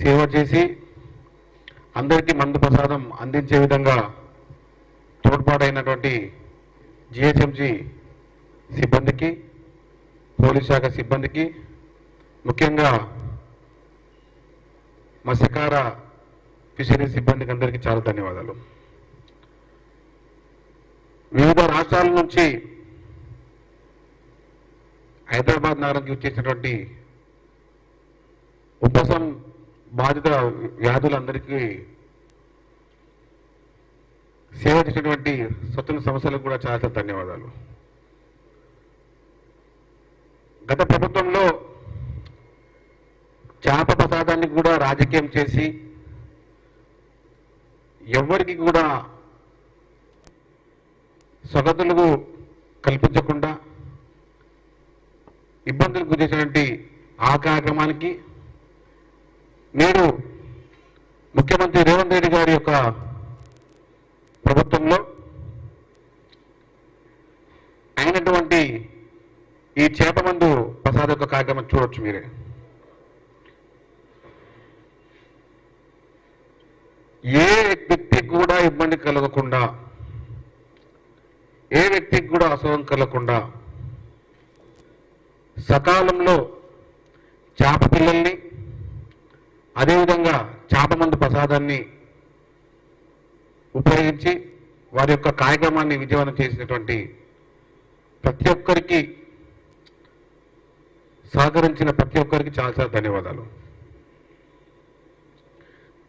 సేవ చేసి అందరికీ మందు ప్రసాదం అందించే విధంగా తోడ్పాటైనటువంటి జిహెచ్ఎంసి సిబ్బందికి పోలీస్ శాఖ సిబ్బందికి ముఖ్యంగా మత్స్యకార ఫిషరీస్ సిబ్బందికి అందరికీ చాలా ధన్యవాదాలు. వివిధ రాష్ట్రాల నుంచి హైదరాబాద్ నగరానికి వచ్చేసినటువంటి ఉపసం బాధిత వ్యాధులందరికీ సేవ చేసినటువంటి స్వతంత్ర సంస్థలకు కూడా చాలా ధన్యవాదాలు. గత ప్రభుత్వంలో చేప ప్రసాదాన్ని కూడా రాజకీయం చేసి ఎవరికి కూడా స్వగతులకు కల్పించకుండా ఇబ్బందులకు గురించినటువంటి ఆ కార్యక్రమానికి నేడు ముఖ్యమంత్రి రేవంత్ రెడ్డి గారి యొక్క ప్రభుత్వంలో అయినటువంటి ఈ చేప మందు ప్రసాద యొక్క కార్యక్రమం చూడొచ్చు మీరే. ఏ వ్యక్తికి కూడా ఇబ్బంది కలగకుండా ఏ వ్యక్తికి కూడా అసౌకర్యం కలగకుండా సకాలంలో చేప పిల్లల్ని అదేవిధంగా చేపమందు ప్రసాదాన్ని ఉపయోగించి వారి యొక్క కార్యక్రమాన్ని విజయవంతం చేసినటువంటి ప్రతి ఒక్కరికి సహకరించిన ప్రతి ఒక్కరికి చాలా చాలా ధన్యవాదాలు.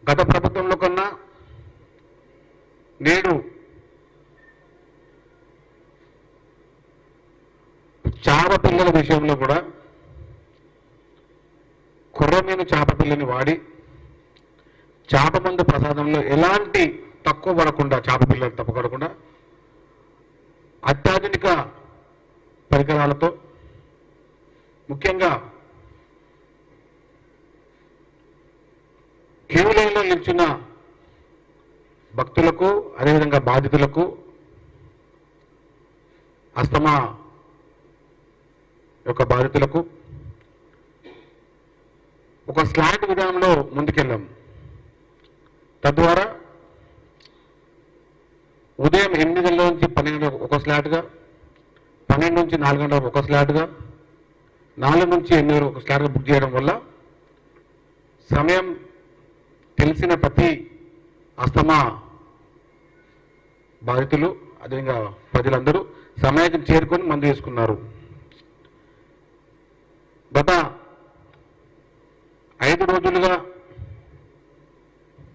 గత ప్రభుత్వంలో కన్నా నేడు చాలా పిల్లల విషయంలో కూడా కుర్రమీను చేప పిల్లని వాడి చేప మందు ప్రసాదంలో ఎలాంటి తక్కువ పడకుండా చేప పిల్లలు పడకుండా అత్యాధునిక పరికరాలతో ముఖ్యంగా క్యూ లైన్లో నిల్చున్న భక్తులకు అదేవిధంగా బాధితులకు అస్తమా యొక్క బాధితులకు ఒక స్లాట్ విధానంలో ముందుకెళ్ళాం. తద్వారా ఉదయం ఎనిమిది గంటల నుంచి పన్నెండు ఒక స్లాట్గా పన్నెండు నుంచి నాలుగు గంటలకు ఒక స్లాట్గా నాలుగు నుంచి ఎనిమిది వరకు ఒక స్లాట్గా బుక్ చేయడం వల్ల సమయం తెలిసిన ప్రతి అస్తమా బాధితులు అదేవిధంగా ప్రజలందరూ సమయానికి చేరుకొని మందు వేసుకున్నారు. గత ఐదు రోజులుగా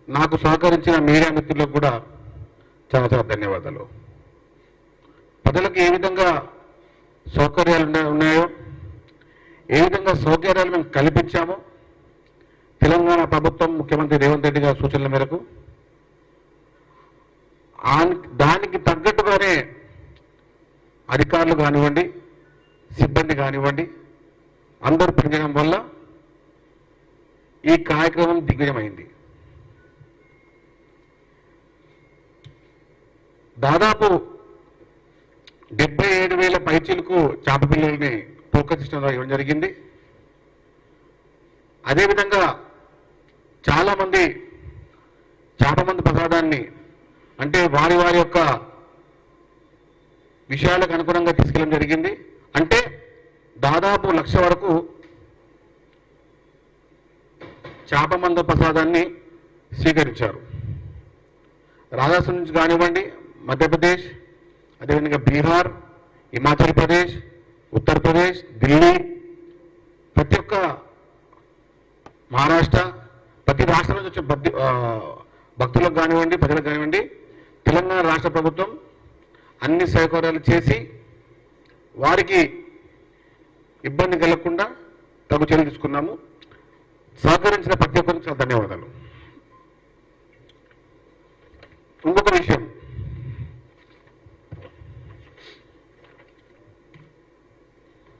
నాకు సహకరించిన మీడియా మిత్రులకు కూడా చాలా చాలా ధన్యవాదాలు. ప్రజలకు ఏ విధంగా సౌకర్యాలు ఉన్నాయో ఏ విధంగా సౌకర్యాలు మేము కల్పించామో తెలంగాణ ప్రభుత్వం ముఖ్యమంత్రి రేవంత్ రెడ్డి గారి సూచనల మేరకు దానికి తగ్గట్టుగానే అధికారులు కానివ్వండి సిబ్బంది కానివ్వండి అందరూ పనిచేయడం వల్ల ఈ కార్యక్రమం దిగ్విజయమైంది. దాదాపు డెబ్బై ఏడు వేల పైచీలకు చేప పిల్లల్ని టోకన్ ద్వారా ఇవ్వడం జరిగింది. అదేవిధంగా చాలామంది చేపమంది ప్రసాదాన్ని అంటే వారి వారి యొక్క విషయాలకు అనుగుణంగా తీసుకెళ్ళడం జరిగింది. అంటే దాదాపు లక్ష వరకు చాపమంద ప్రసాదాన్ని స్వీకరించారు. రాజస్థాన్ నుంచి కానివ్వండి మధ్యప్రదేశ్ అదేవిధంగా బీహార్ హిమాచల్ ప్రదేశ్ ఉత్తరప్రదేశ్ ఢిల్లీ ప్రతి ఒక్క మహారాష్ట్ర ప్రతి రాష్ట్రం నుంచి వచ్చే భక్తులకు కానివ్వండి ప్రజలకు కానివ్వండి తెలంగాణ రాష్ట్ర ప్రభుత్వం అన్ని సౌకర్యాలు చేసి వారికి ఇబ్బంది కలగకుండా తగు చర్యలు తీసుకున్నాము. సహకరించిన ప్రతి ఒక్కరికి చాలా ధన్యవాదాలు. ఇంకొక విషయం.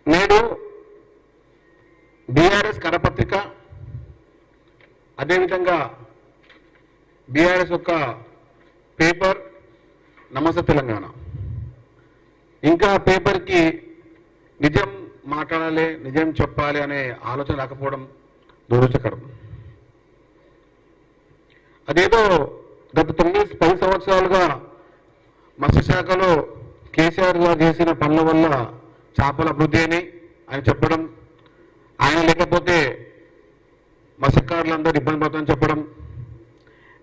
నేడు బీఆర్ఎస్ కరపత్రిక అదేవిధంగా బీఆర్ఎస్ యొక్క పేపర్ నమస్తే తెలంగాణ. ఇంకా పేపర్కి నిజం మాట్లాడాలి నిజం చెప్పాలి అనే ఆలోచన రాకపోవడం దురదృష్టకరం. అదేదో గత తొమ్మిది పది సంవత్సరాలుగా మత్స్యశాఖలో కేసీఆర్ గారు చేసిన పనుల వల్ల చేపల అభివృద్ధి అని ఆయన చెప్పడం ఆయన లేకపోతే మత్స్యకారులందరూ ఇబ్బంది పడుతుందని చెప్పడం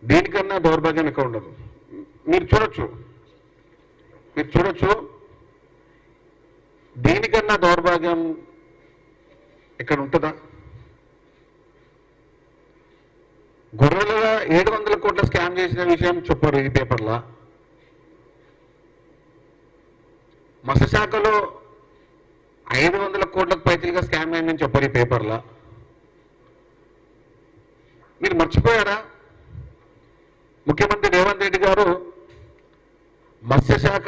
దీనికన్నా దౌర్భాగ్యం ఎక్కువ ఉండదు. మీరు చూడొచ్చు. మీరు చూడొచ్చు. దీనికన్నా దౌర్భాగ్యం ఇక్కడ ఉంటుందా? గొర్రెలుగా ఏడు వందల కోట్ల స్కామ్ చేసిన విషయం చెప్పారు ఈ పేపర్లో? మత్స్యశాఖలో ఐదు వందల కోట్లకు పైతీలుగా స్కామ్ అయిందని చెప్పారు ఈ పేపర్లో? మీరు మర్చిపోయారా? ముఖ్యమంత్రి రేవంత్ రెడ్డి గారు మత్స్యశాఖ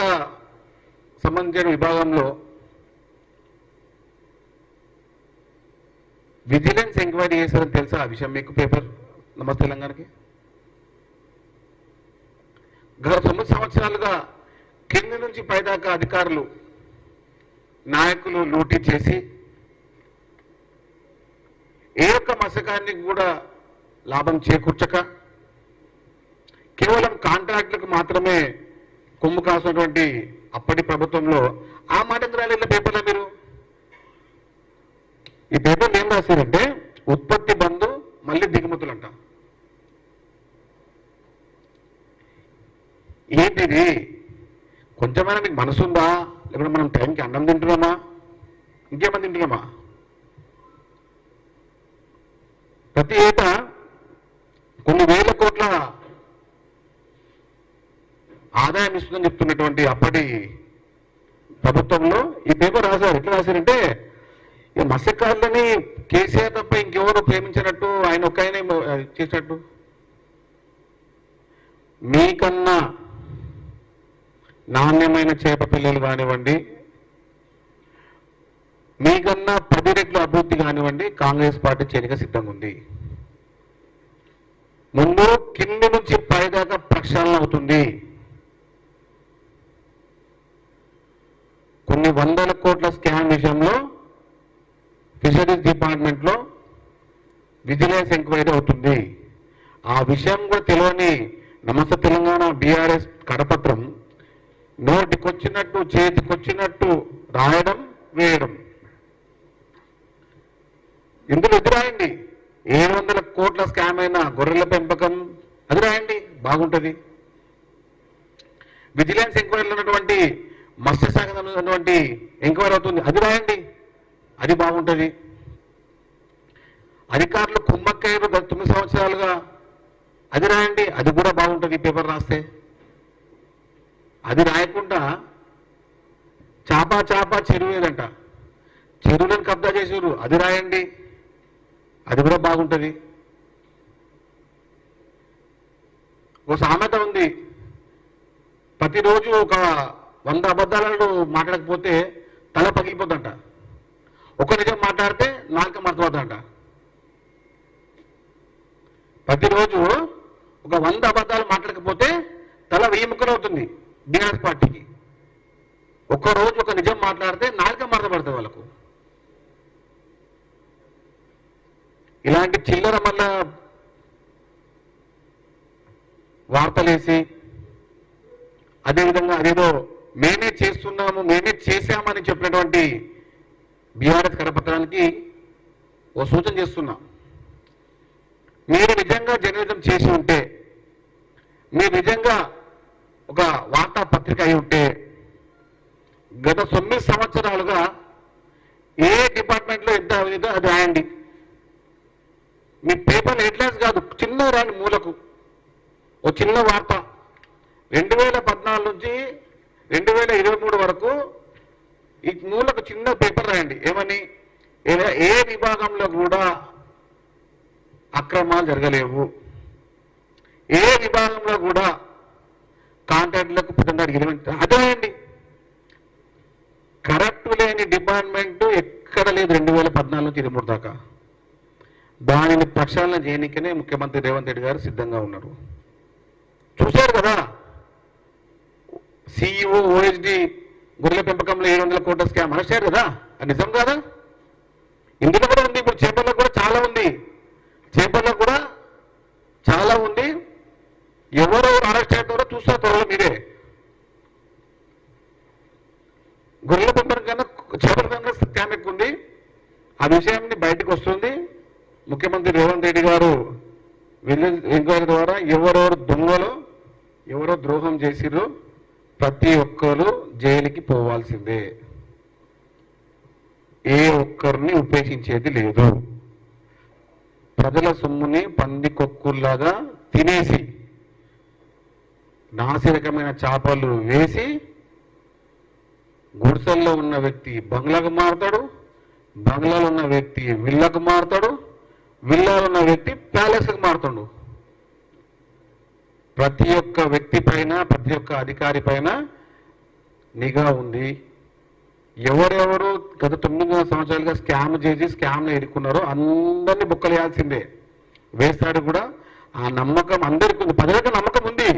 సంబంధించిన విభాగంలో విజిలెన్స్ ఎంక్వైరీ చేశారని తెలుసా ఆ విషయం మీకు పేపర్? మన తెలంగాణకి గత తొమ్మిది సంవత్సరాలుగా కింద నుంచి పైదాకా అధికారులు నాయకులు లూటీ చేసి ఏ ఒక్క మసకానికి కూడా లాభం చేకూర్చక కేవలం కాంట్రాక్టులకు మాత్రమే కొమ్ము కాసినటువంటి అప్పటి ప్రభుత్వంలో ఆ మాటకు రాలేదు పేపర్లో మీరు? ఈ పేపర్లు ఏం రాశారంటే ఉత్పత్తి బంధు మళ్ళీ దిగుమతులు అంట ఏంటిది? కొంచెమైనా మీకు మనసు ఉందా లేకపోతే మనం టైంకి అన్నం తింటున్నామా? ఇంకేమైనా తింటున్నామా? ప్రతి ఏటా కొన్ని వేల కోట్ల ఆదాయం ఇస్తుందని చెప్తున్నటువంటి అప్పటి ప్రభుత్వంలో ఈ పేపర్ రాశారు. ఎట్లా రాశారంటే ఈ మత్స్యకారులని కేసీఆర్ తప్ప ఇంకెవరు ప్రేమించినట్టు ఆయన ఒక ఆయన చేసినట్టు? మీకన్నా నాణ్యమైన చేప పిల్లలు కానివ్వండి మీకన్నా పది రెట్లు అభివృద్ధి కానివ్వండి కాంగ్రెస్ పార్టీ చేరిక సిద్ధంగా ఉంది. ముందు కింది నుంచి పైదాకా ప్రక్షాళన అవుతుంది. కొన్ని వందల కోట్ల స్కామ్ విషయంలో ఫిషరీస్ డిపార్ట్మెంట్లో విజిలెన్స్ ఎంక్వైరీ అవుతుంది. ఆ విషయం కూడా తెలియని నమస్తే తెలంగాణ బీఆర్ఎస్ కరపత్రం నోటికొచ్చినట్టు చేతికొచ్చినట్టు రాయడం వేయడం. ఇందులో ఇది రాయండి. ఏడు వందల కోట్ల స్కామ్ అయిన గొర్రెల పెంపకం అది రాయండి. బాగుంటుంది. విజిలెన్స్ ఎంక్వైరీలో ఉన్నటువంటి మత్స్యశాఖ ఉన్నటువంటి ఎంక్వైరీ అవుతుంది. అది రాయండి. అది బాగుంటుంది. అధికారులు కుమ్మక్కయ్యలు గత తొమ్మిది సంవత్సరాలుగా అది రాయండి. అది కూడా బాగుంటుంది పేపర్ రాస్తే. అది రాయకుండా చాపా చాపా చెరువు ఏదంట చెరువులను కబ్జా చేసారు అది రాయండి. అది కూడా బాగుంటుంది. ఓ సామెత ఉంది. ప్రతిరోజు ఒక వంద అబద్ధాలను మాట్లాడకపోతే తల పగిలిపోద్దంట ఒక నిజం మాట్లాడితే నాలుక మర్చిపోద్దంట ప్రతిరోజు ఒక వంద అబద్ధాలు మాట్లాడకపోతే తల వెయ్యి ముక్కలు అవుతుంది. బీఆర్ఎస్ పార్టీకి ఒక్క రోజు ఒక నిజం మాట్లాడితే నాలుక మరదపడుతుంది వాళ్ళకు. ఇలాంటి చిల్లర మళ్ళా వార్తలేసి అదేవిధంగా అదేదో మేమే చేస్తున్నాము మేమే చేశామని చెప్పినటువంటి బీఆర్ఎస్ కరపత్రానికి ఓ సూచన చేస్తున్నా. మీరు నిజంగా జర్నలిజం చేసి ఉంటే మీరు నిజంగా ఒక వార్తాపత్రిక అయి ఉంటే గత తొమ్మిది సంవత్సరాలుగా ఏ డిపార్ట్మెంట్లో ఎంత అవినీతో అది రాయండి. మీ పేపర్ హెడ్లైన్స్ కాదు చిన్న రాని మూలకు. ఓ చిన్న వార్త. రెండు వేల పద్నాలుగు నుంచి రెండు వేల ఇరవై మూడు వరకు ఈ మూలకు చిన్న పేపర్ రాయండి. ఏమని? ఏ విభాగంలో కూడా అక్రమాలు జరగలేవు. ఏ విభాగంలో కూడా కాంట్రాక్టులకు పెద్ద ఇరవై అదే అండి కరెక్ట్ లేని డిపార్ట్మెంట్ ఎక్కడ లేదు రెండు వేల పద్నాలుగు నుంచి ఇరవై దాకా. దానిని ప్రక్షాళన చేయనికనే ముఖ్యమంత్రి రేవంత్ రెడ్డి గారు సిద్ధంగా ఉన్నారు. చూశారు కదా? సిఇఓ ఓహెచ్డి గొర్రెల పెంపకంలో ఏడు వందల కోట్ల స్కామ్ అనేసారు కదా? అది నిజం కాదా? ఇందులో కూడా ఉంది. ఇప్పుడు చేపల్లో కూడా చాలా ఉంది. చేపల్లో కూడా చాలా ఉంది. ఎవరెవరు అరెస్ట్ అవుతారో చూస్తారు త్వరలో మీరే. గొర్రెల పెంపకం కన్నా చేపల కన్నా క్యాంప్ ఎక్కువ ఉంది ఆ విషయాన్ని బయటకు వస్తుంది. ముఖ్యమంత్రి రేవంత్ రెడ్డి గారు విజిలెన్స్ ఎంక్వైరీ ద్వారా ఎవరెవరు దొంగలు ఎవరో ద్రోహం చేసిర్రు ప్రతి ఒక్కరు జైలుకి పోవాల్సిందే. ఏ ఒక్కరిని ఉపేక్షించేది లేదు. ప్రజల సొమ్ముని పంది కొక్కుల్లాగా తినేసి నాసిరకమైన చేపలు వేసి గుడిసెల్లో ఉన్న వ్యక్తి బంగ్లాకు మారుతాడు బంగ్లాలో ఉన్న వ్యక్తి విల్లకు మారుతాడు విల్లాలో ఉన్న వ్యక్తి ప్యాలెస్కి మారుతాడు. ప్రతి ఒక్క వ్యక్తి పైన ప్రతి ఒక్క అధికారి పైన నిఘా ఉంది. ఎవరెవరు గత తొమ్మిది సంవత్సరాలుగా స్కామ్ చేసి స్కామ్ని ఎదుర్కొన్నారో అందరినీ బుక్కలేయాల్సిందే వేస్తాడు కూడా. ఆ నమ్మకం అందరికీ ఉంది ప్రజలకు నమ్మకం ఉంది.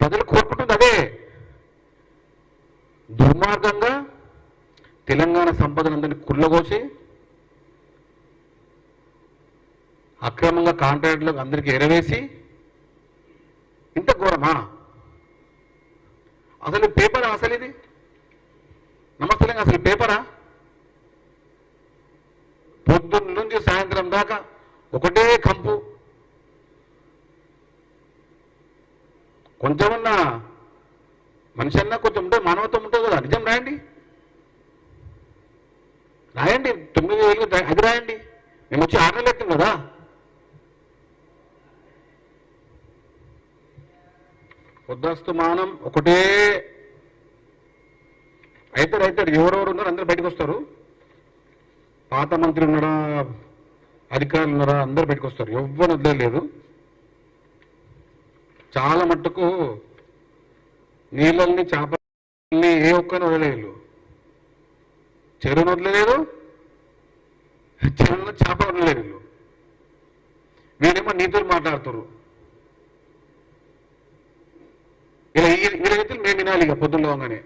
ప్రజలు కోరుకుంటుంది అదే. దుర్మార్గంగా తెలంగాణ సంపదను అందరినీ కుళ్ళగోసి అక్రమంగా కాంట్రాక్టులకు అందరికీ ఎరవేసి ఇంత ఘోరమా? అసలు పేపరా అసలు ఇది? నమస్తే అసలు పేపరా? పొద్దున్న నుంచి సాయంత్రం దాకా ఒకటే కంపు. కొంచెమన్నా మనిషి అన్నా కొంచెం ఉంటే మానవత్వం ఉంటుంది కదా. నిజం రాయండి. రాయండి. తొమ్మిది వేలు అది రాయండి. మేము వచ్చి ఆర్డర్లు ఎత్తాం కదా. పొద్దుస్తు మానం ఒకటే. అయితే అవుతారు ఎవరెవరు ఉన్నారు అందరు బయటకు వస్తారు. పాత మంత్రి ఉన్నారా అధికారులు ఉన్నారా అందరు బయటకు వస్తారు. ఎవ్వరు వదిలేదు చాలా మట్టుకు నీళ్ళని చేపల్ని ఏ ఒక్కని వదిలేదు చెరువును వదిలేదు చెరువులో చేప వదిలేదు వీరేమో వీళ్ళేమో నీతులు మాట్లాడుతారు ఇలా ఈ- వీళ్ళ మేము వినాలి ఇక పొద్దున్నలోగానే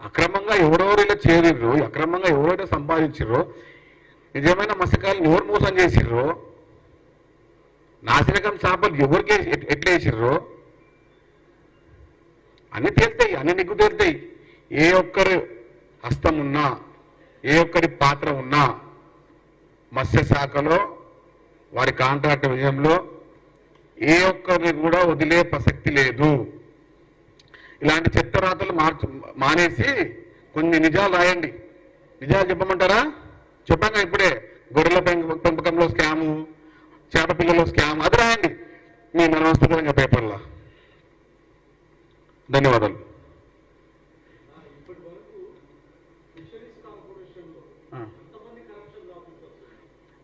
అక్రమంగా ఎవరెవరు ఇలా చేరిర్రు అక్రమంగా ఎవరైతే సంపాదించారో నిజమైన మత్స్యకారులు ఎవరు మోసం చేసిర్రో నాసిరకం చేపలు ఎవరికి ఎట్లా వేసిర్రో? అన్ని తేలుతాయి అన్ని నిగ్గు తేలుతాయి. ఏ ఒక్కరు హస్తం ఉన్నా ఏ ఒక్కరి పాత్ర ఉన్నా మత్స్య శాఖలో వారి కాంట్రాక్ట్ విజయంలో ఏ ఒక్కరిని కూడా వదిలే ప్రసక్తి లేదు. ఇలాంటి చెత్త రాతలు మార్చు మానేసి కొన్ని నిజాలు రాయండి. నిజాలు చెప్పమంటారా? చెప్పాక ఇప్పుడే గొర్రెల పెంపకంలో స్కాము చేప స్కామ్. అది రాయండి. మీ మనవస్తుతంగా పేపర్లో. ధన్యవాదాలు.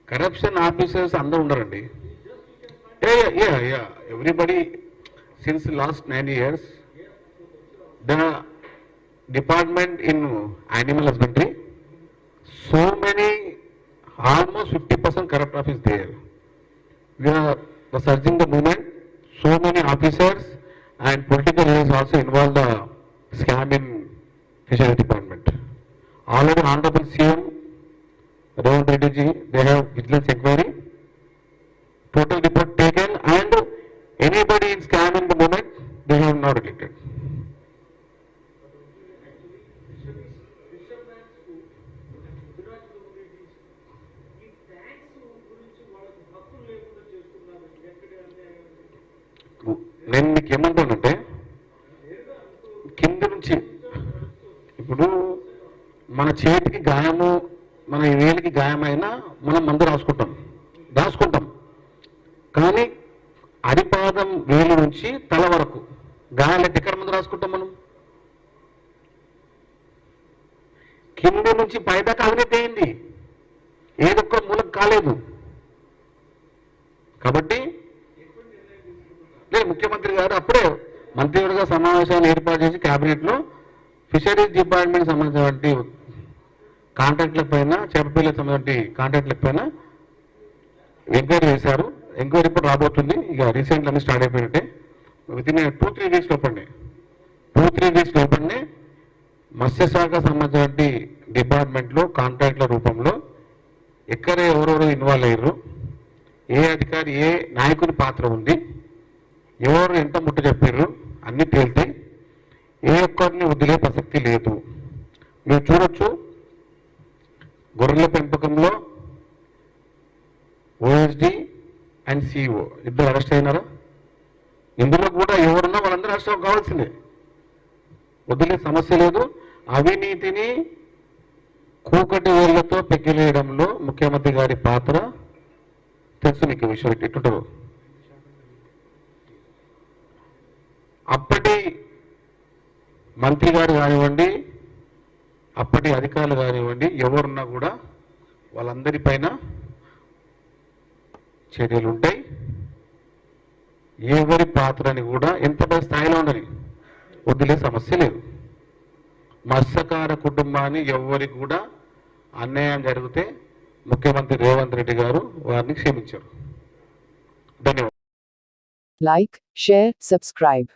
కరప్షన్ ఆఫీసర్స్ అందరూ ఉండరండి. Everybody since last nine years the department in animal husbandry so many, almost 50% corrupt office there. We are surging the movement, so many officers and political leaders also involved the scam in fishery department. Already honorable CM, Ravand Reddy ji, they have vigilance inquiry, total report taken and anybody in scam in the moment, they have not detected. నేను మీకు ఏమంటానంటే కింద నుంచి ఇప్పుడు మన చేతికి గాయము మన వేలికి గాయమైనా మనం మందు రాసుకుంటాం. రాసుకుంటాం. కానీ అడిపాదం వేలు నుంచి తల వరకు గాయాలైతే ఎక్కడ మందు రాసుకుంటాం మనం? కింద నుంచి పైదాకా అవినీతి అయింది. ఏదొక్క మూలకు కాలేదు కాబట్టి లేదు ముఖ్యమంత్రి గారు అప్పుడే మంత్రివర్గ సమావేశాన్ని ఏర్పాటు చేసి క్యాబినెట్లో ఫిషరీస్ డిపార్ట్మెంట్ సంబంధించినటువంటి కాంట్రాక్ట్ల పైన చేపపిల్లలకు సంబంధించి కాంట్రాక్ట్ల పైన ఎంక్వైరీ చేశారు ఎంక్వైరీ ఇప్పుడు రాబోతుంది. ఇక రీసెంట్ అన్ని స్టార్ట్ అయిపోయినట్టే. With in two three days లోపండి టూ త్రీ డేస్ లోపండి మత్స్యశాఖ సంబంధించినటువంటి డిపార్ట్మెంట్లో కాంట్రాక్ట్ల రూపంలో ఎక్కడ ఎవరెవరు ఇన్వాల్వ్ అయ్యారు? ఏ అధికారి ఏ నాయకుని పాత్ర ఉంది? ఎవరు ఎంత ముట్ట చెప్పారు? అన్ని తేలితే ఏ ఒక్కరిని వదిలే ప్రసక్తి లేదు. మీరు చూడొచ్చు గొర్రెల పెంపకంలో ఓఎస్డి అండ్ సిఇఓ ఇద్దరు అరెస్ట్ అయినారా? ఇందులో కూడా ఎవరున్నా వాళ్ళందరూ అరెస్ట్ కావాల్సిందే. వదిలే సమస్య లేదు. అవినీతిని కూకటి వేళ్ళతో పెక్కిలేయడంలో ముఖ్యమంత్రి గారి పాత్ర తెలుసు మీకు విషయం. ఎట్టుంటుందో అప్పటి మంత్రి గారు కానివ్వండి అప్పటి అధికారులు కానివ్వండి ఎవరున్నా కూడా వాళ్ళందరిపైన చర్యలు ఉంటాయి. ఎవరి పాత్రని కూడా ఎంత స్థాయిలో ఉండని వదిలే సమస్య లేదు. మత్స్యకార కుటుంబాన్ని ఎవరికి కూడా అన్యాయం జరిగితే ముఖ్యమంత్రి రేవంత్ రెడ్డి గారు వారిని క్షమించారు. ధన్యవాదాలు. Like share subscribe